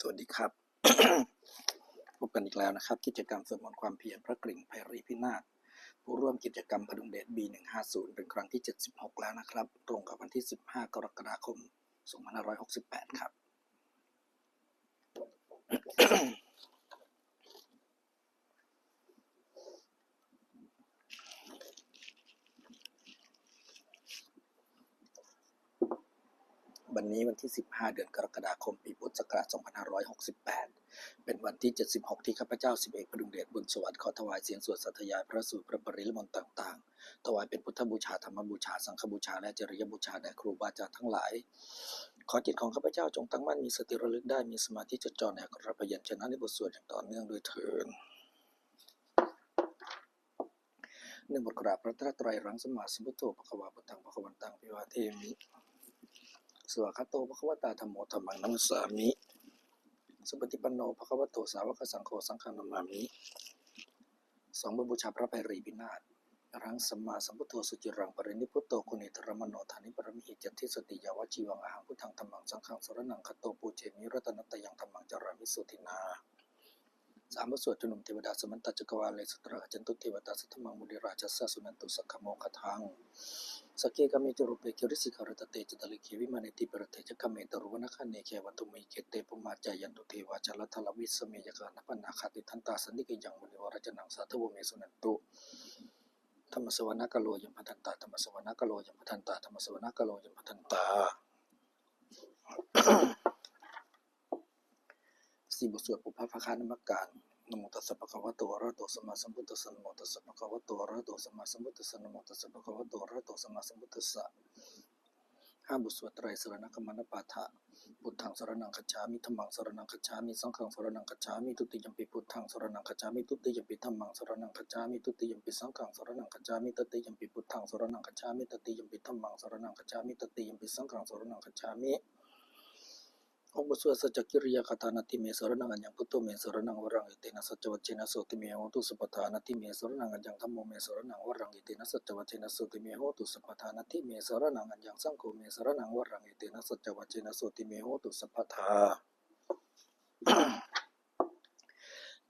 สวัสดีครับพบกันอีกแล้วนะครับ กิจกรรมสวดมนต์ความเพียรพระกริ่งไพรีพินาศผู้ร่วมกิจกรรมพดุงเดช B150 เป็นครั้งที่ 76 แล้วนะครับ ตรงกับวันที่ 15 กรกฎาคม 2568 ครับ วันนี้วันที่ 15 เดือนกรกฎาคม ปีพุทธศักราช 2568 เป็นวันที่ 76 ที่ข้าพเจ้า สิบเอกพดุงเดชบุญสวัสดิ์ขอถวายเสียงสวดสัตยายพระสูตรพระปริลมนต์ต่างๆ ถวายเป็นพุทธบูชาธรรมบูชา สังฆบูชา และจริยบูชาแด่ครูบาอาจารย์ทั้งหลาย ขอจิตของข้าพเจ้าจงตั้งมั่นมีสติระลึกได้มีสมาธิจดจ่อในกระพยัญชนะในบทสวดอย่างต่อเนื่องด้วยเถิดหนึ่งบทกราบพระตรัตรัยรังสมมาสมุทโธภควาพุทธังภควันตังปิวาเทมิ สวากขาโตภควตาธรรมโมธรรมังนัมสสามิ สุปฏิปันโนภควโตสาวกสังโฆสังฆนามามิสองบบูชาพระไพรีพินาศรังสัมมาสัมพุทโธสุจิรังปรินิพุตโตกุณิธรรมโนธานิปรมิหิจันทิสติยาวจีวังอาหังพุทธังธรรมังสังฆังสรนังคตโตปูเจมิรัตนตยังธรรมังจารามิสุทินาสามสวดจุนุมเทวดาสมันตจักรวาลเลสตราจันตุเทวตาสัทธมังมุนิราชสสะสุนันตุสักขโมคทัง สกเกกเมตุรุเปกิริสิกรตเตจตลิเควิมานิติปรเตจกเมตรุวนาคเนเควัตุมิเกเตปุมาจายันตุเทวาจลทลวิสเมยกานปนาคติทันตาสันนิกยังมุนิวรจนังสาธุเมสุนันตุธรรมสวนากโลยัมพันตาธรรมสวนากโลยัมพันตาธรรมสวนากโลยัมพันตาสี่บทสวดปุพพะคานมการ นะโมตัสสะภะคะวะโตอะระหะโตสัมมาสัมพุทธัสสะนะโมตัสสะภะคะวะโตอะระหะโตสัมมาสัมพุทธัสสะนะโมตัสสะภะคะวะโตอะระหะโตสัมมาสัมพุทธัสสะห้าบทสวดไตรสรณคมนปาฐะพุทธังสรณังคัจฉามิธัมมังสรณังคัจฉามิสังฆังสรณังคัจฉามิทุติยมปิพุทธังสรณังคัจฉามิทุติยมปิธัมมังสรณังคัจฉามิทุติยมปิสังฆังสรณังคัจฉามิตติยมปิพุทธังสรณังคัจฉามิตติยมปิธัมมังสรณังคัจฉามิตติยมปิสังฆังสรณังคัจฉามิ องค์บทสวดสัจจกิริยาคาถานาติเมสรนังอัญญังพุทโธเมสรนังวรังอิเตนะสัจจวัจเจนะโสติเมโหตุสัพพทานาติเมสรนังอัญญังธัมโมเมสรนังวรังอิเตนะสัจจวัจเจนะโสติเมโหตุสัพพทานาติ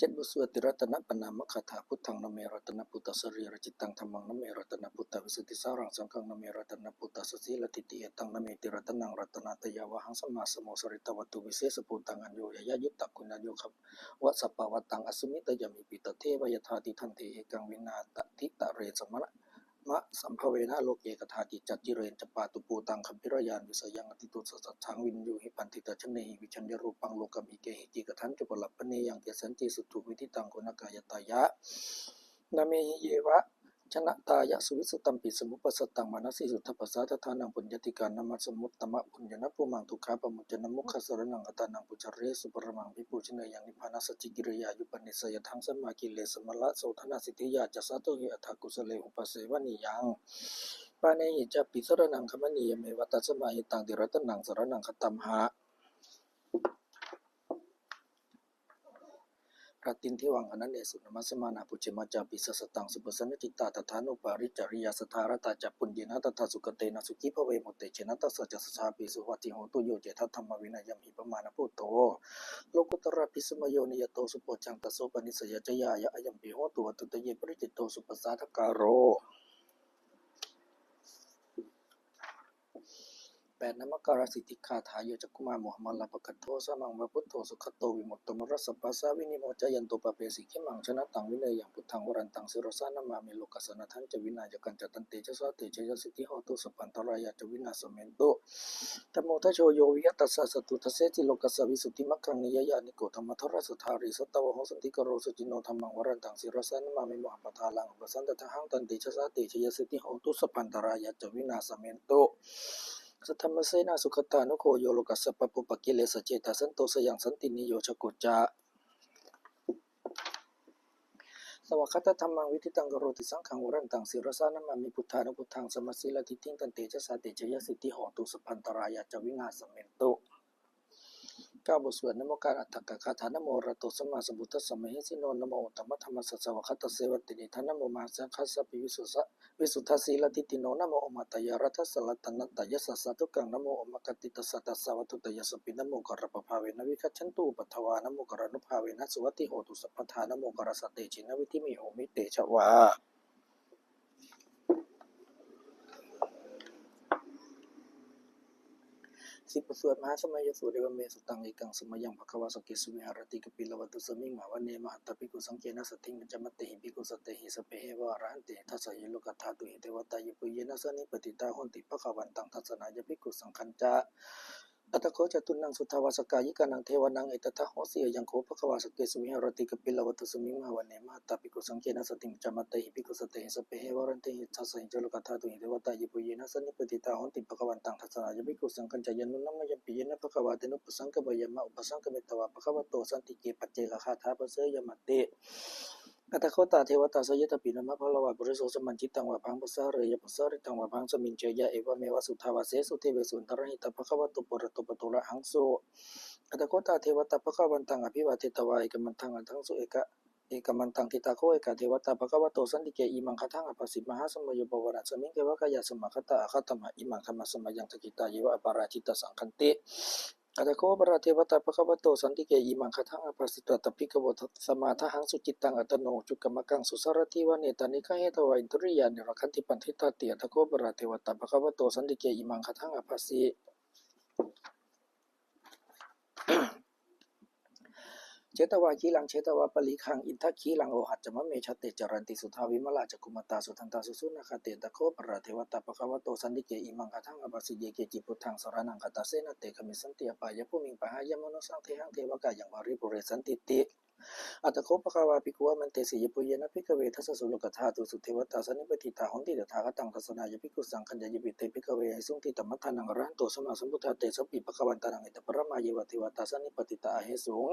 เจ็ดบทสวดติรัตนปนามคาถาพุทธังนเมรัตนพุทธสรีรจิตตังธรรมังนเมรัตนพุทธวิสุทธิสารังสังฆังนเมรัตนพุทธสสีลติติเอตังนเมติรัตนังรัตนาตยาวหังสมมาสโมสริตวัตุวิเศษปูตังอัญโยยยะยุตตะคุณัญโยครับวัสปะวัตังอสุมิตยามิปิตเทวยธาติทันเทเอกังวินาตติตะเรสมะ มะสัมภเวนะโลกเยกถาติจัจจิเรนจปาตุปูตังคัมพิรยานวิสยังอติตุสสัจชังวินยูหิปันติตชเนหิวิชัญญรูปังโลกมิเกหิจิกทันจุปลัปปเนยังเกสันติสุตุวิธิตังโกนกายตายะนาเมหิเยวะ ชนะตายะสุวิสุตัมปิสมุปสตังมานัสสิสุทธปัสสะทธานังปุญญติการนามัสมุตตมะปุญญนปุมังทุกขาปมุจจนมุขสรนังกตานังปุจเรสุปรมังวิปุชเนยังนิพพานัสจิกิริยายุปนิสยทังสมมากิเลสมละโสธนาสิทธิยาจัสสะโตหิอัฏฐกุสเลอุปเสวนิยังปาเนหิจะปิสรนังคมณียเมวัตสมาหิตังติรัตนังสรนังคตัมหะ รตินทิวังอนันเนสุนมัสมานาปุเจมาจาปิสสตังสุปสันจิตตาตถานุปาริจริยาสธารตาจัปุญญนาตถาสุกเตนะสุขิพเวมุตเตเชนะตัสสะจัสชาปิสุวัติโหตุโยเจทัตธรรมวินัยมหิปมาณพุตโตโลกุตระพิสมโยนิยโตสุปจังตโสปนิสยจยายะอยัมปิโหตุวัตุตเยปริจิตโตสุปสาทการโร แปดนมการสิทธิคาถาโยจักกุมารมุฮัมมัดลาปะกัตโทสมังวะพุทโธสุขโตวิมุตตมรัสสะปัสสาวินิโมจายันโตปะเปสิขิมังชนะตังวิเนยยังพุทธังวรันตังสิรสานามามิโลกัสนะทันจะวินายกันจตันเตชะสาเตชะยสิทธิโหตุสัพพันตรายะจะวินาสเมนโตธรรมโมทะโชโยวิยตัสสะสตุทเสจิโลกัสสวิสุทธิมัคคังนิยยานิโกธรรมทรัสสทาริสตวะโหสันติกโรสุจิโนธรรมังวรันตังสิรสานามามิโมหัปทาลังอุปสันตทหังตันเตชะสาเตชะยสิทธิโหตุสัพพันตรายะจะวินาสเมนโต สัทธรรมเสนาสุขตานุโคโยโลกัสสะปะปุปะกิเลสเจตาสันโตสยังสันตินิโยชกุจจาสวากขาตธรรมังวิธิตังกโรติสังขังวรันตังศิรสานามามิพุทธานุพุทธังสมัสสิลทิทิงตันเตชะสาเตชะยสิทธิโหตุสพันตรายาจวิงาสเมนโตก้าบทสวดนโมการอัตถกคาถานโมระโตสมาสัมพุทธัสมะเหสิโนนโมตัมมธรรมสสสวคัตเสวตินิทานโมมาสังคัสสปิวิสุสะวิสุทธสีลติติโนนโมอมตยารัตสลัตตนัตยสัสสะทุกังนโมอมกติตัสสะตัสสะวัตุตยสปินโมกรปภาเวนวิคัจฉันตุปัทวานโมกรนุภาเวนะสุวัติโหตุสัพพทานโมกรสตเตจินวิธิมิโหมิเตชวา สิบสวดมหาสมัยสูตรเดวเมสุตังเอกังสมัยยังภควาสเกสุเมหารติกปิลวัตุสมิงมาวันเนมหัตตปิกุสังเกนะสติงจมัตติหิปิกุสตเตหิสเปเหวารันติทัสยโลกัตถาตุหิเทวตายปุเยนะสนิปติตาหุนติภควันตังทัศนายปิกุสังคัญจา อัตโคจตุนังสุทาวาสกายิกานังเทวนังเอตตะโหสียังโคภควาสเกสุวิหารติกปิลวัตุสมิมหาวันเนมหัตตปิโกสังเกนะสติงจามัตติหิปิกุสเตหิสเปเหวารันเตหิทัสสะเยโลกัตถาตุหิเทวตายปุยเยนะสนิปติตาหนติภควันตังทัสนายปิโกสังคัญจายนุนัมมยปิเยนะภควาเตนุปสังกบยมะอุปสังกเมตวาภควโตสันติเกปัจเจกคาถาปเสยมติอัต โคตาเทวตาสยตปินมะพะละวะบริโสสมันจิตตังวะพังปะสะเรยปะสะริตังวะพังสมินเจยะเอวะเมวะสุทาวะเสสุเทเวสุนทรหิตะภควตุปะระตุปะตุระหังโสอัตโคตาเทวตาภควันตังอภิวาเทตวาเอกมันทังอันทังสุเอกะเอกมันตังทิตาโคเอกเทวตาภควโตสันติเกอิมังคทังอภัสสิมหาสมโยปวรัสมิงเทวะกายสมคตาอคัตมะอิมังธรรมะสมยังตกิตาเยวะอปาราชิตสังคันติ อัตโคปราเทวตาภควโตสันติเกอิมังคทังอภัสสิตตพิกโวทัสมาทหังสุจิตตังอัตโนจุกรรมกังสุสารติวะเนตานิกะเหตวาอินทริยานิรคันติปันทิตาติอัตโคปราเทวตาภควโตสันติเกอิมังคทังอภัสสิ เจตวาคีลังเชตวาปริคังอินทคีลังโอหัจจมะเมชเตจรันติสุทาวิมลาจกุมตาสุทันตาสุสุนาคเตตะโคปราเทวตาปะคะวะโตสันติเกอิมังกะทังอปัสสิเยเกจิพุทธังสรนังกตาเสนเตคมิสันติอปายะภูมิงปะหายมโนสังเทหังเทวกายังวาริปุเรสันติติ อัตโคปะคะวาภิกขุวะมันเตสิยปุเยนะภิกขเวทัสสุลกธาตุสุเทวตาสนิปติตาหนติตถาคตังทัสนายภิกขุสังคัญญยิปิเตภิกขเวหิสุงติตมัทธานังรันโตสัมาสมุทาเตสัพพิปะคะวันตานังอิตปรมาเยวะเทวตาสนิปติตาอาเหสุง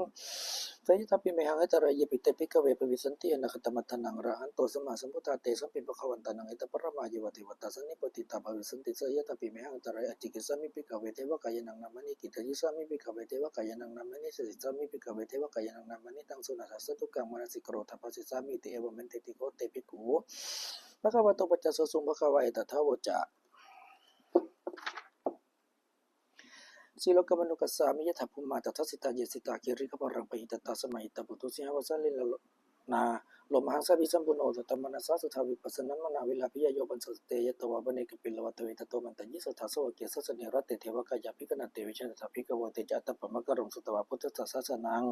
สยทัพพิเมหังเอตระยปิเตปิกเวปวิสันติอนาคตมัตถนังรันโตสัมาสมุทาเตสปิปะคะวันตานังเอตปรมาเยวะเทวตาสนิปติตาภวิสันติเสยทัพพิเมหังเอตระอจิกิสามิปิกเวเทวกายนังนามานิกิตยิสามิปิกเวเทวกายนังนามานิสิสามิปิกเวเทวกายนังนามานิตังสุนัสสตุกังมนสิกโรทัพสิสามิเตเอวเมนเตติโกเตปิกุภะคะวะโตปัจจสสุงภะคะวะเอตถาวจาสิโลกมนุกัสสามิยถาภูมาตทัสสิตาเยสิตาคิริขปรังปหิตตาสมัยตปุตุสิหวสันลิลนาลมหังสบิสัมปุโนตตมนัสสะสุทาวิปัสสนันมนาวิลาภิยโยบันสเตยตวะบเนกปิลวัตเวทโตมันตยิสทัสสวะเกสสเนรตเตเทวกายาภิกนันเตวิชนตภิกวเตจัตตปมะกรงสุตวะพุทธัสสะนัง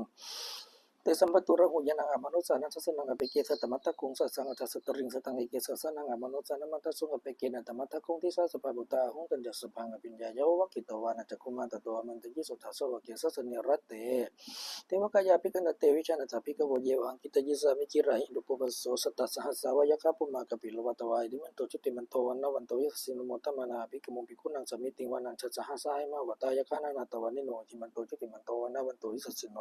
เตสัมปตุระหุยนังอมนุสานังสัสนังอเปเกสัตมัตตะคุงสัสังอัตสตริงสตังเอเกสัสนังอมนุสานังมัตตสุงอเปเกนัตมัตตะคุงทิสัสปะบุตาหุงตันจัสสพังอปิญญายาวะกิตวานัจกุมาตตัวมันตยิสุทัสสวะเกสัสเนรัตเตเทวกายาภิกันเตวิชานตภิกวเยวังกิตยิสามิจิระหิรุปปัสโสสตัสหัสสาวะยะคาปุมากปิลวัตวายดิมันโตจุติมันโตวันนวันโตยสินโมตมานาภิกมุปิกุนังสมิติวันังชัสสหัสสายมาวตายะคานาตวันนิโนทิมันโตจุติมันโตวันนวันโตยสสินโน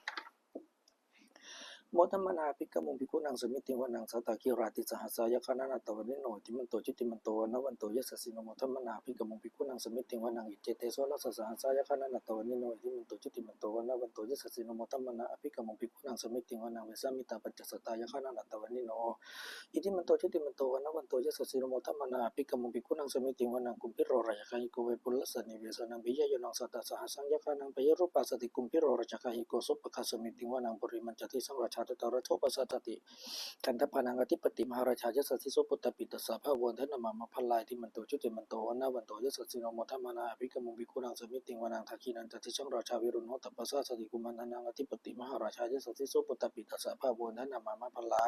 โมทัมมนาภิกขมุงภิกุนังสมิติวานังสัตตาคิราติสหัสายคานานาตวันนิโนติมันโตจิติมันโตวันวันโตยัสสินโมทัมมนาภิกขมุงภิกุนังสมิติวานังอิเจเตโสลัสสหัสายคานานาตวันนิโนติมันโตจิติมันโตวันวันโตยัสสินโมทัมมนาภิกขมุงภิกุนังสมิติวานังเวสามิตาปัจจสตายคานานาตวันนิโนอิติมันโตจิติมันโตวันวันโตยัสสินโมทัมมนาภิกขมุงภิกุนังสมิติวานังกุมพิโรรายคาหิโกเวปุลสนิเวสนังปิยโยนังสัตตสหัสังยคานังปยรูปัสติกุมพิโรรายคาหิโกสุปะคสมิติวานังปริมันจติสังราชาตตระโทปัสสตติกันทพานังอธิปติมหาราชายสสสิโสปุตตปิตสาะภาวนทนมามะพัลลายที่มันโตชุติมันโตวันนาวันโตยสสสิโนโมทัมมานาภิกมุงภิกุนังสมิติวานังทักินันตติช่องราชาวิรุณโหตปัสสสติกุมันนังอธิปติมหาราชายสสสิโสปุตตปิตสาะภาวนทนมามะพัลลา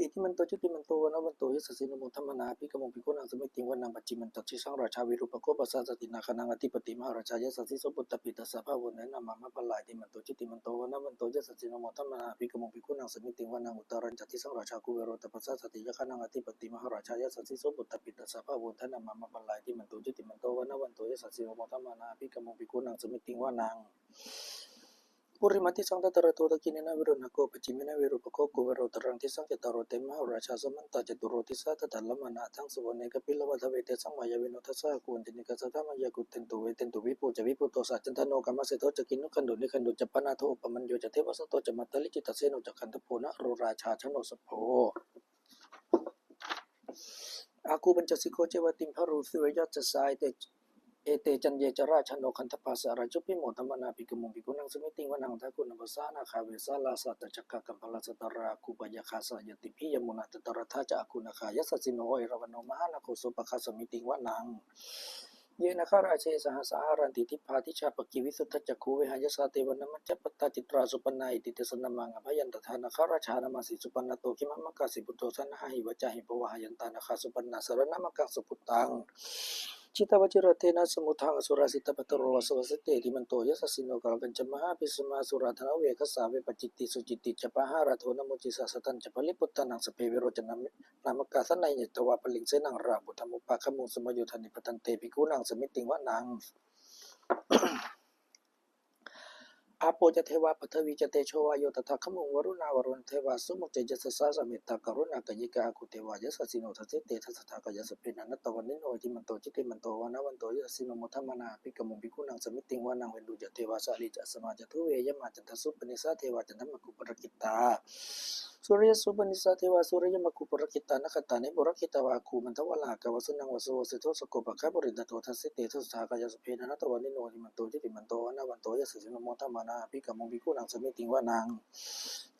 อิติมันโตจุติมันโตวันนะวันโตยสสินโมทัมมนาภิกมงภิกขุนังสมิติวันนังปัจจิมันตัชิสังราชาวิรุปโกปัสสะสตินาคนังอธิปติมหาราชายสสสิสปุตตปิตสสะภาวนนามามะพัลลายที่มันโตจุติมันโตวันนะวันโตยสสินโมทัมมนาภิกมงภิกขุนังสมิติวันนังอุตตรัญจติสังราชากุเวโรตปัสสะสติยคนังอธิปติมหาราชายสสสิสปุตตปิตสสะภาวนนามามะพัลลายที่มันโตจุติมันโตวันนะวันโตยสสินโมทัมมนาภิกมงภิกขุนังสมิติวันนัง ปุริมัติสังตตระโตตะกินนาวิรุณโกปจิมินาวิรุปโกโกเวโรตรังทิสังเกตโรเตมหาราชาสมันตาจตุโรติสาตตัลลมนาทั้งสุวรรณกปิลวัฏเวเตสังมายาวินุทัสสะกุนตินิกัสสะธรรมยากุเตนตุเวเตนตุวิปุจวิปุโตสัจจันทโนกัมมะเสโตจกินุขันดุนิขันดุจปนาโทปมัญโยจเทวสโตจมัตตลิจิตเสโนจะคันทโพนะโรราชาชโนสโพอากูบัญจสิโกเจวติมพระรูสิเวยจัสายเต เอเตจันเยจราชนโนคันทภาสารจุพิโมธรรมนาปิกมุปิกุนังสมิติงวนังทักุณภาษานาคาเวสาลาสัตจักกะกัมพลาสตราคูปยาคาสัยติพิยมุนาตตระทาจักคุณาคายสสิโอเอรวนโนมาณาโคสุปคาสมิติงวนังเยนะคาราเชสหสารันติทิพาทิชาปกิวิสุทธจักคูเวหายสาเตวันมัจจปตาจิตราสุปนัยติเตสนามังอภยันตทานาคาราชานามสิสุปนโตคิมมะกาสิปุตโตสันหาหิวจาหิปวะหายันตานาคาสุปนาสารนามกัสุปุตัง จิตาวจิรเทนะสมุทังสุราสิตปตโรสวสเตติมันโตยัสสินโนกัลกันจมหาปิสมาสุราธนเวกัสาเวปจิตติสุจิตติจปหาราโทนมุจิสัสตันจปลิปุตตานังสเปเวโรจนานามกาสนัยเนตวาปลิงเสนังราบุธรรมุปาคมุสมยุทธนิปตันเตปิกุนังสมิติงวะนัง อาโปจะเทวาปัทวีจะเตโชวายโยตถาคมุงวรุณาวรุณเทวาสุมุจเจยสสาสเมตตากรุณากยิกาคุเทวายสสิโนทัสสิเตทัสสะทากยสเปนันตวันนิโนจิมันโตจิติมันโตวานาวันโตยสสิโนมุทมานาปิกมุงปิกุนังสมิติงวานังเวนดุจเทวาสาลิจสมาจทุเวยมาจันทสุปนิสาเทวาจันทมกุปรกิตา สุริยสุบันิสาเทวาสุริยมคุปรกิตานักตานิบุรกิตาวาคูมันทวลากวสุนังวสุสิทุสกุปกะคาบรินตโตทัสสิเตทุสากายสุเพนะตวันนิโนนิมันโตทิติมันโตอนาวันโตยสิสินโมทัมานาภิกามงพิคุนังสมิติงวานาง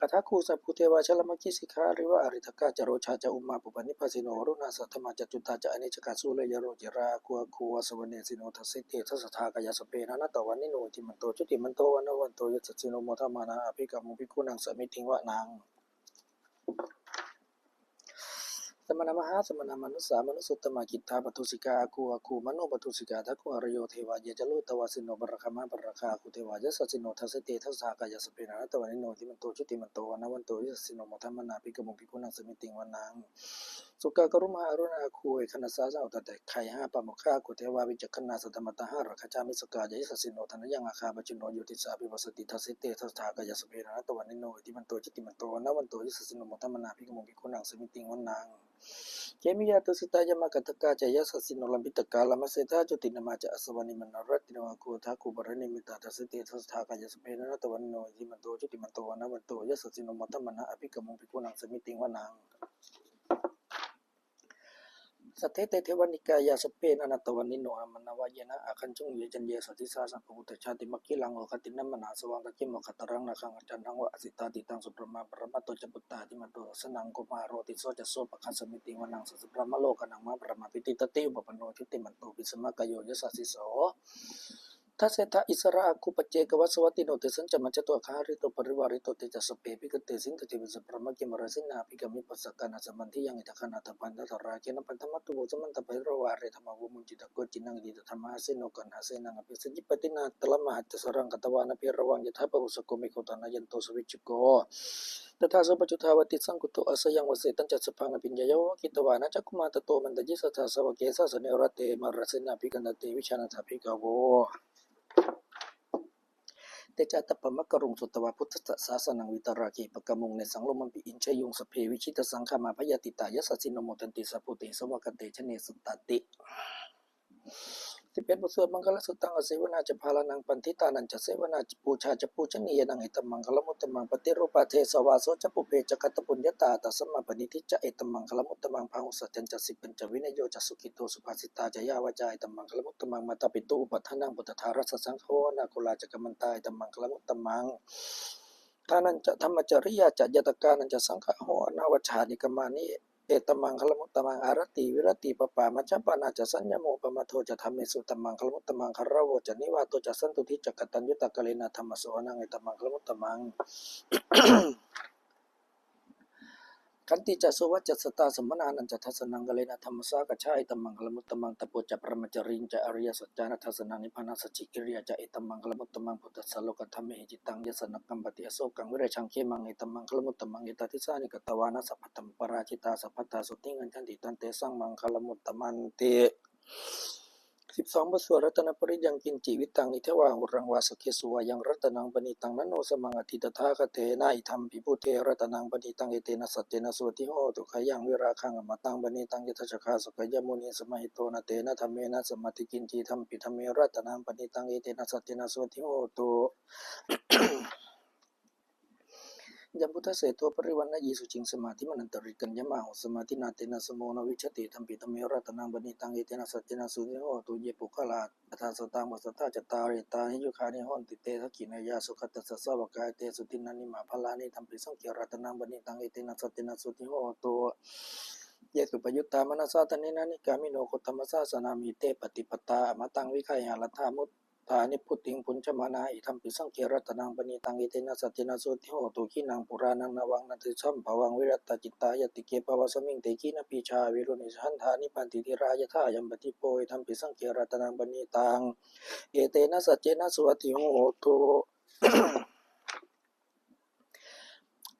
กะทาคูสัพพุเทวาชลมกิสิการิวาอริทกาจโรชาจอุมมาปุปนิพสิโนรุณาสัตมาจจุตาจอเนชกาสุเลยโรจิราคัวคัวสวเนสิโนทัสสิเตทัสากายสุเพนะตวันนิโนทิมันโตทิติมันโตอนาวันโตยสิสินโมทัมมานาพิกมงพิคุนางสมิติงวานาง สมณมหาสมณมนุสสามนุสุตตมกิตตาปทุสิกาอากูอาคูมโนปทุสิกาทักขุอรโยเทวายจโลตวาสินโนบรคามาบรคาคุเทวายสัสินโนทัสเตทัสสากายสเปนะตวันิโนทิมันโตชุติมันโตวนวันโตยสัสินโนมทัมมนาภิกมุงภิกุนังสมิติงวานังสุกากรุมาอรุณาคุยคณสาสาวตัดแต่ไข่ห้าปามกข้ากุเทวาวิจักขณาสัตมตาห้ารักจามิสกาจะยิสสินโนธนยังอาคาปจุโนยุติสาภิวสติทัสิเตทัสถากายสเปรนะตวันนิโนติมันโตจิติมันโตนะวันโตยิสสินโนมทัมนาภิกมุงภิกุนังสมิติงวันนางเจมิยาตุสิตายมากตกาจายสัสินโนลัมพิตกาลามัสเซธาจตินมาจะอสวานิมันรัตินวาคูทาคูบรณิมิตาทัสเตทัสถากายสเปรนะตวันโนยิมันโตจิติมันโตนะวันโตยิสสินโนมตมนาอภิกมุงภิกุนังสมิติงวันนาง เทเตเทวนิกายาสเปนอนัตวันนิโนอมนาวายนะอาคันจงเยจันเยสติสาสังพุทธชาติมักกิลังโอคตินัมมนาสวังตะกิมขตรังนาคังจันทังวะอสิตาติตังสุปรมาปรมาตุจปุตตาติมัตโตสนังกุมาโรติโสจะโสปะคันสมิติวนังสัสปรมาโลกนังมาปรมาปิติตติอุปปโนชุติมันโตปิสมะกโยยสัสสิโส ทัศตาอิสระคุปเจกวัสวัติโนติสันจมัจจตัวขาริโตปริวาริโตติจัสเปปิกเตสินตจิวิสพรมกิมรสินาภิกมิปัสสกานาสมันที่ยังอิทคานาตปันตระราเกนปันธรรมตุโวสมันตเปรวาริธรรมวุมุนจิตะกจินังดิตธรรมาเสนโนกันหาเสนังอภิสัจิปตินาตละมหัตสรังกตวานะเพรวังยถาปรุสโกมิโคตานายันโตสวิจุโกตถาสุปจุทาวติสังกุโตอสยังวเสตันจัสพังอภิญญายวกิตวานะจักคุมาตโตมันตยิสัทธาสวเกสาสเนรเตมรสินาภิกันเตวิชานาถาภิกาโว เตจตปมกรุงสุตวาพุทธศาสนังวิตราคีปะกมุงในสังโลมันปิอินชยงสเพวิชิตสังขามาพยาติตายสัสสินโมตันติสัพุติสวากเตชเนสุตตติ สิบเอ็ดบทสวดมังคลสุตตังอเสวนาจะพาลานังปันทิตานันจะเสวนาจะปูชาจะปูชนียนังเอตมังคลมุตตมังปฏิรูปาเทสวาโสจะปุเพจะกัตปุญญาตาตัสมาปณิทิจะเอตมังคลมุตตมังพาหุสัจจันจะสิปัญจวินโยจะสุขิโตสุภาสิตาจะยาวจาเอตมังคลมุตตมังมาตาปิตุอุปัฏฐานังปุตตารัสสังโฆนาคุลาจะกมันตาเอตมังคลมุตตมังทานันจะธรรมจริยาจะยตกานันจะสังฆโหนาวชานิกมานิ เอตมังคลมุตตมังอารติวิรติปปามัจจปานาจะสัญญโมปมาโทจะทำเมสุตมังคลมุตตมังคารวจะนิวาโตจะสันตุทิจักตัญญุตกะเลนะธรรมโสนังเอตมังคลมุตตมัง ขันติจะสวัจจะสตาสมนานันจะทัศนังกเลนะธรรมสากชาอิตมังคลมุตตมังตะโปจะปรมจริงจะอริยสัจจานะทัศนานิพานาสจิกิริยาจะอิตมังคลมุตตมังพุทธสโลกธรรมเอจิตังยสนกัมปติอโศกังวิเรชังเคมังอิตมังคลมุตตมังอิตติสานิกตวานะสัพพตัมปราชิตาสัพพตาสุติงันจันติตันเตสังมังคลมุตตมันเต สิบสองบทสวดรัตนปริยังกินจิวิตังนิเทวาหุรังวาสกเคสวายังรัตนังปณิตังนันโนสมังอธิตถาคเตนะอิธรรมปิพุเทรัตนังปณิตังเอเตนะสัจเจนะสวติโหตุขยังวิราคังอมตังปณิตังยทัชคาสกยมุนีสมัยโตนะเตนะธรรมเมนะสมมติกินจิธรรมปิธรรมเมรัตนังปณิตังเอเตนะสัจเจนะสวติโหตุ ยมพุทธเสตัวปริวันนะยีสุจิงสมาธิมันันตริกันยมาหสมาธินาเตนะสโมนวิชติธรรมปิตเมรัตนังบณิตังเอเตนะสัจเจนะสุนิโหตุเยปุคลาอัฏฐสตังวัสตาจตาริตานิยุคานิหอนติเตทักขินายาสุขตัสสะวกายเตสุตินันิมาพลานิธรรมปิสังเกรัตนังบณิตังเอเตนะสัจเจนะสุนิโหตุเยสุปยุตตามนัสสะตนินานิกามิโนโคตมัสสะสนามิเตปฏิปตาอมตังวิไคหาลัทธามุต ตานิพุทธิงพุญชมานาอิธรรมปิสังเกรัตนังปณีตังอิเตนะสัจเจนะสุทิโหตุขีนังปุรานังนวังนันติชัมภวังวิรัตตจิตตายติเกปวสมิงเตกีนปีชาวิรุณิชันธานิปันติธิรายทายัมปติโพอิธรรมปิสังเกรัตนังปณีตังเอเตนะสัจเจนะสุติโหตุ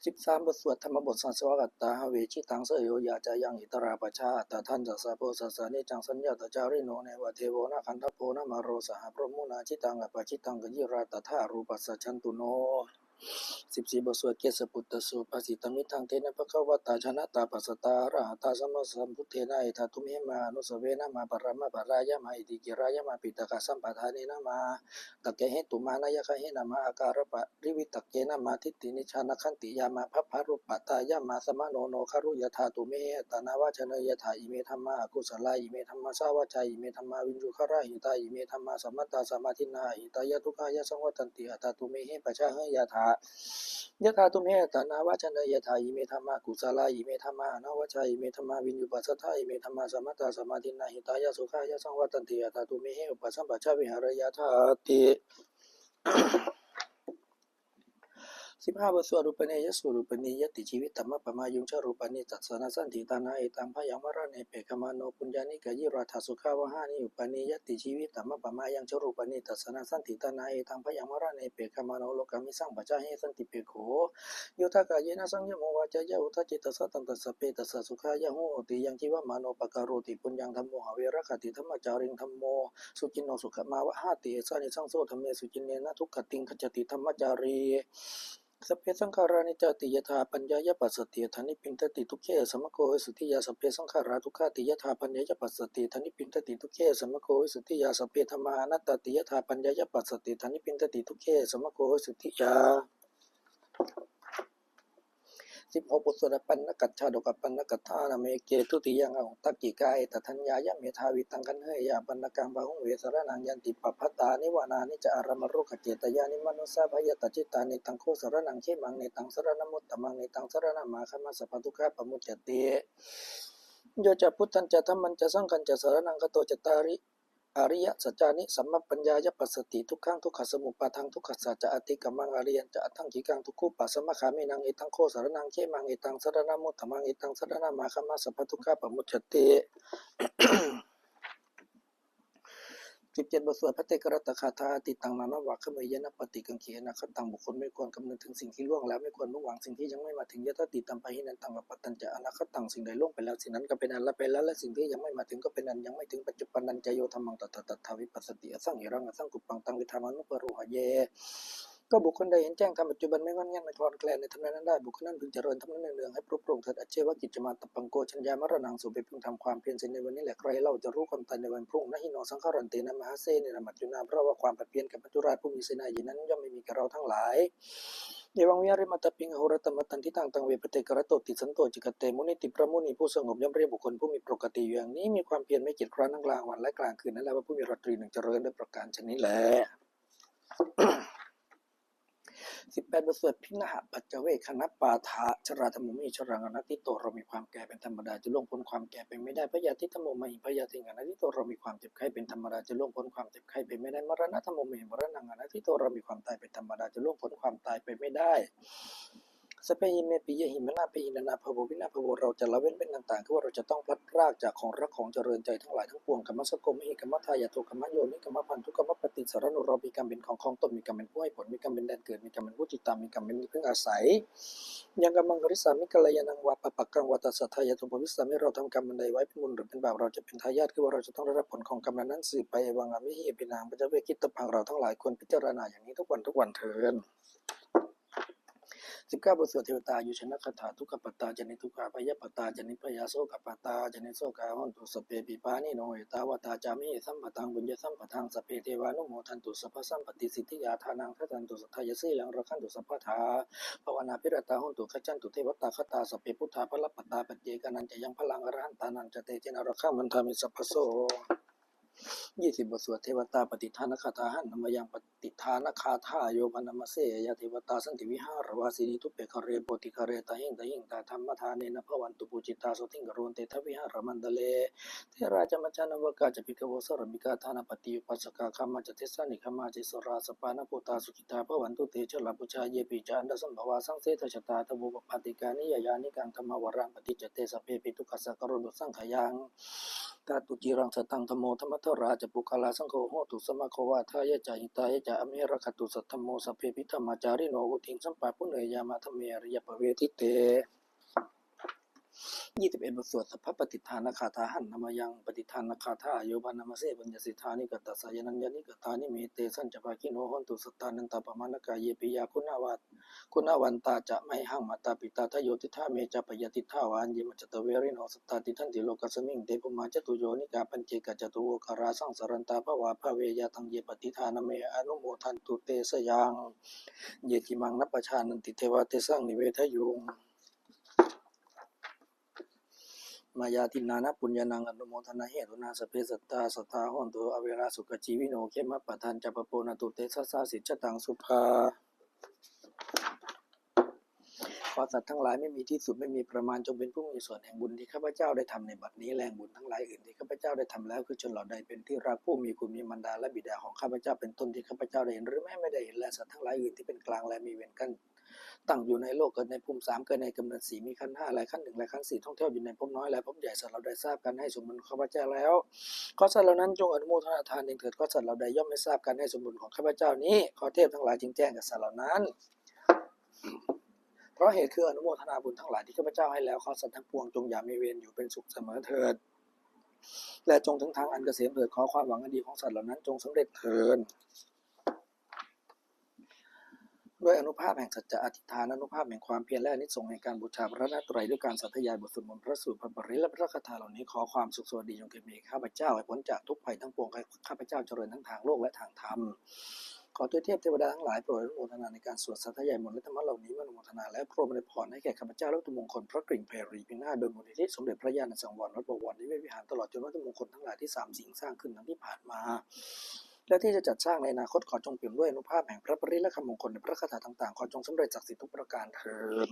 สิบสามบทสวดธรรมบทสันสวกัตตาหเวชิตังเสยโยยาจายังอิตราปชาตาท่านจัสสะโพสสานิจังสัญญาตจาริโนเนวะเทโวนาคันทโพนะมาโรสหพรหมุนาชิตังอปชิตังกยิราตถารูปัสสะชันตุโน สิบสี่บทสวดเกสปุตตสุปสิตมิทังเทนะภะควะตาชนะตาปัสสตาระหตาสัมมาสัมพุทเทนะเอตตุมเหมานุสเวนะมาปรมะปรายะมาอิติกิรายะมาปิตกะสัมปทานินะมาตะเกเหตุมานายะคะเหนามาอาการปะริวิตะเกนะมาทิฏฐินิชานะขันติยามาพัพพารุปตายามาสมะโนโนคารุยถาตุเมตานาวาชเนยถาอิเมธัมมากุศลาอิเมธัมมาสาวาจาอิเมธัมมาวินจุคาราหิตาอิเมธัมมาสมัตตาสมาธินาหิตายะทุกขายะสังวัตันติอัตตาตุเมเหปะชาเหยถายะถาตุเมตนาวาชเนยถาอิเมธรรมากุศลายิเมธรรมานาวาจาอิเมธรรมาวินยุปัสสทาอิเมธรรมาสมมัตตาสมาธินาหิตายะสุขายะสังวัตันติยะตตาตุเมเหอุปสัมปชาวิหารยะธาติ สิบห้าบทสวดรูปเนยสวดรูปเนยติชีวิตธรรมะปมายุงชรูปนิจัตสนาสันติตานาเอตังพยังวรเนเปกมาโนปุญญานิกายิราธาสุขาวหานิอุปนิยติชีวิตธรรมะปมายังชรูปนิจัตสนาสันติตานาเอตังพยังวรเนเปกมาโนโลกามิสังปัจจาเหสันติเปโขโยทากายนะสังยโมวาจายะอุทจิตสัตตันตสเปตสสุขายะโหติยังชีวมาโนปการโติปุญญังธรรมโมหเวรคติธรรมจาริงธรรมโมสุจินโนสุขมาวะหาติสานิสังโสธรรมเมสุจินเนนะทุกขติงขจติธรรมจารี สพเพสังขารานิจติยถาปัญญายปัสสติธานิพินตติทุกเขสมโกวิสุติยาสพเพสังขาราทุกขติยถาปัญญายปัสสติธานิพินตติทุกเขสมโกวิสุติยาสพเพธรรมานัตติยถาปัญญายปัสสติธานิพินตติทุกเขสมโกวิสุติยา สิบหกปุสดปันนกัจฉาดกปันนกัจฐานาเมเกตุติยังเอาตักกิกายตทัญญายะเมธาวิตังกันเฮยาปันนกังบาหุเวสระนังยันติปปัตตานิวานานิจอารมรุขเจตยานิมนุสาพยตจิตานิตังโคสระนังเขมังเนตังสรณมุตตมังเนตังสรณมาคมาสปทุกขะปมุจจติโยจะพุทธันจะธรรมันจะสังขันจะสระนังกโตจตาริ อริยสัจจานิสัมมปัญญายปัสสติทุกขังทุกขสมุปาทังทุกขสัจจะอติกัมมังอริยันจะอัตถังขีกังทุกขุปัสสมะขามินังเอตังโคสารนังเขมังเอตังสรนามุตตมังเอตังสรนามาคมาสัพพทุกขะปมุจจติ สิบเจ็ดบทสวดพระเตกรัตตคาถาติตังนานวักขมยนะปฏิกังเขนะขัตตังบุคคลไม่ควรกำเนิดถึงสิ่งที่ล่วงแล้วไม่ควรมุ่งหวังสิ่งที่ยังไม่มาถึงยะตติตัมปใหินันตังปัตตัญจะอนาคตังสิ่งใดล่วงไปแล้วสิ่งนั้นก็เป็นอันละไปแล้วและสิ่งที่ยังไม่มาถึงก็เป็นอันยังไม่ถึงปัจจุบันนันจโยธรรมังตัตตัตถาวิปัสสติอสังหิรังอสังกุปปังตังวิธามานุปโรหะเย ก็บุคคลใดเห็นแจ้งธรรมปัจจุบันไม่งอนแง่นไม่คลอนแคลนในธรรมนั้นได้บุคคลนั้นพึงเจริญธรรมนั้นเนืองให้ปรุโปร่งเถิดอเจวกิจมาตปังโกชัญญามรณังสุไปพึงทำความเพียรเสียในวันนี้แหละใครเล่าจะรู้ความตายในวันพรุ่งนะหิโนสังขารันเตนะมหาเสนนะมัจจุนาเพราะว่าความผัดเพี้ยนกับมัจจุราชผู้มีเสนายินั้นย่อมไม่มีกับเราทั้งหลายเยวังวิหาริมัตตปิงอโหรตมตันทิตังตังเวปเตกระโตติสันโตจิกเตมุนิติประมุนีผู้สงบย่อมเรียกบุคคลผู้มีปกติอย่างนี้มีความเพียรไม่เกียจคร้านทั้งกลางวันและกลางคืนนั่นแหละว่าผู้มีราตรีหนึ่งเจริญด้วยประการชนิดแหละ สิบแปดบทสวดพินาหปัจเจเวคขณปาทะชราธรรมมิชรังอนัตติโตเรามีความแก่เป็นธรรมดาจะล่วงพ้นความแก่ไปไม่ได้พยาธิธรรมมหิพยาธิงอนัตติโตเรามีความเจ็บไข้เป็นธรรมดาจะล่วงพ้นความเจ็บไข้ไปไม่ได้มรณะธรรมมหิมรณังอนัตติโตเรามีความตายเป็นธรรมดาจะล่วงพ้นความตายไปไม่ได้ สเปหิเมปิยะหิมนาปิหินานาภววินาภวเราจะละเว้นเป็นต่างๆคือว่าเราจะต้องพลัดรากจากของรักของเจริญใจทั้งหลายทั้งปวงกรรมสกกมหิกรรมทายาตุกรรมโยนิกรรมพันธุกรรมปฏิสารนุเรามีกรรมเป็นของของตนมีกรรมเป็นผู้ให้ผลมีกรรมเป็นแดนเกิดมีกรรมเป็นผู้ติดตามมีกรรมเป็นที่พึ่งอาศัยยังกำมังกริสามิกัลยานังวาปะปักกังวัตสัทธายาตุภวิสามิเราทำกรรมอันใดไว้เป็นบุญหรือเป็นบาปเราจะเป็นทายาทคือว่าเราจะต้องได้รับผลของกรรมนั้นสืบไปวังอามิหิปินางปัจเวกิตตพังเราทั้งหลายควรพิจารณาอย่างนี้ทุกวันทุกวันเถิด สิบเก้าบทสวดเทวตาอยู่ชนะคาถาทุกขปตตาจนิทุกขาพยปตตาจนิพยาโสกปตตาจนิโสกาหันตุสเปปิปานิโนเอตาวตาจามิสัมปตังบุญญสัมปทังสเพเทวานุโมทันตุสัพพสัมปติสิทธิยาทานังทัตันตุสัทธายสีลังรักขันตุสัพพทาภาวนาพิรตาหุนตุขจันตุเทวตาคตาสเพพุทธาพระปตตาปัจเจกานันจะยังพลังอรหันตานันจะเตเจนอรข้ามันทามิสัพพโสยี่สิบบทสวดเทวตาปฏิทานคาถาหันนามยังป ฏิทานคาถาโยปนามเสยเทวตาสันติวิหารวาสินิทุเปคเรโปติคเรตาหิงตาหิงตาธรรมทานเนนภวันตุปูจิตาสุทิงกโรนเตทวิหารมันเดเลเทราจมัจจานวกาจปิกวสรมิกาธานปฏิยุปัสสกาคามาจเทสานิคามาจิสราสปานปุตาสุขิตาภวันตุเตชลาปุชาเยปิจานดสัมภวาสังเสทชตาตบุปปติกานิยายานิกังธรรมวรังปฏิจเตสเพปิตุกัสสกโรดุสังขยังตาตุจิรังสตังธโมธรรมทราจะปุคลาสังโฆโหตุสมะโควาทายะจาหิตายะจาอเมรคตุสัทธโมสเพพิธรรมจาริโนอุทิงสัมปะปุเนยามาธเมริยปเวทิเต ยี่สิบเอ็ดบทสวดสัพพปฏิทานคาถาหันนามยังปฏิทานคาถาโยบานามาเสปัญญสิทธานิกตตสายนัญญานิกตานิเมเตสัญจภาคิโนหนตุสตานันตาปมานกายเยปิยาคุณาวัตคุณวันตาจะไม่หังมาตาปิตาทโยติท่าเมจะปยติท่าวานเยมจตเวริโนสตาติทันติโลกัสมิงเตปมาจตุโยนิกาปัญเจกจตุโวคาราสังสรันตาภวาภเวยาทังเยปฏิทานเมอนุโมทันตุเตสยังเยจิมังนัปชานันติเทวเตสังนิเวทยุง มายาตินานะปุญญานังอนุโมทนาเหตุนาสเพสัตตาสัทธาหอนตุอเวราสุกจีวิโนเขมะปะทันจัปปโปนตุเตสสาสิจตังสุภาขอสัตว์ทั้งหลายไม่มีที่สุดไม่มีประมาณจงเป็นผู้มีส่วนแห่งบุญที่ข้าพเจ้าได้ทำในบัดนี้แรงบุญทั้งหลายอื่นที่ข้าพเจ้าได้ทำแล้วคือชนเหล่าใดเป็นที่รักผู้มีคุณมีมารดาและบิดาของข้าพเจ้าเป็นต้นที่ข้าพเจ้าได้เห็นหรือแม้ไม่ได้เห็นและสัตว์ทั้งหลายอื่นที่เป็นกลางและมีเวรกัน ตั้งอยู่ในโลกเกิดในภูมิสามเกิดในกำเนิดสีมีขั้นห้าและขั้นหนึ่งและขั้นสี่ท่องเที่ยวอยู่ในภพน้อยและภพใหญ่สัตว์เราได้ทราบกันให้สมบูรณ์ข้าพเจ้าแล้วข้อสัตว์เหล่านั้นจงอนุโมทนาทานเองเถิดข้อสัตว์เราใดย่อมไม่ทราบกันให้สมบูรณ์ของข้าพเจ้านี้ขอเทพทั้งหลายจึงแจ้งกับสัตว์เหล่านั้น เพราะเหตุคืออนุโมทนาบุญทั้งหลายที่ข้าพเจ้าให้แล้วข้อสัตว์ทั้งปวงจงอย่ามีเวรอยู่เป็นสุขเสมอเถิดและจงถึงทางอันเกษมเถิดขอความหวังอันดีของสัตว์เหล่านั้นจงสำเร็จเถิด ด้วยอนุภาพแห่งสัจจะอธิษฐานอนุภาพแห่งความเพียรและอนิสงส์แห่งการบูชาพระรัตนตรัยด้วยการสัตยายบทสวดมนต์พระสูตรพระปริและพระคาถาเหล่านี้ขอความสุขสวัสดีจงเกิดมีข้าพเจ้าให้พ้นจากทุกภัยทั้งปวงให้ข้าพเจ้าเจริญทั้งทางโลกและทางธรรมขอตัวเทพเทวดาทั้งหลายโปรดอนุโมทนาในการสวดสัตยายมนต์และธรรมะเหล่านี้มนุโมทนาและโปรดในพรให้แก่ข้าพเจ้าและวัตถุมงคลพระกริ่งไพรีพินาโดยมูลนิธิสมเด็จพระญาณสังวรวัดบวรนิเวศวิหารตลอดจนวัตถุมงคลทั้งหลายที่สามสิ่งสร้างขึ้นนั้นที่ผ่านมา และที่จะจัดสร้างในอนาคตขอจงเปี่ยมด้วยอนุภาพแห่งพระปริและคำมงคลในพระคาถาต่างๆ ขอจงสำเร็จจากสิทธิทุกประการเทอญ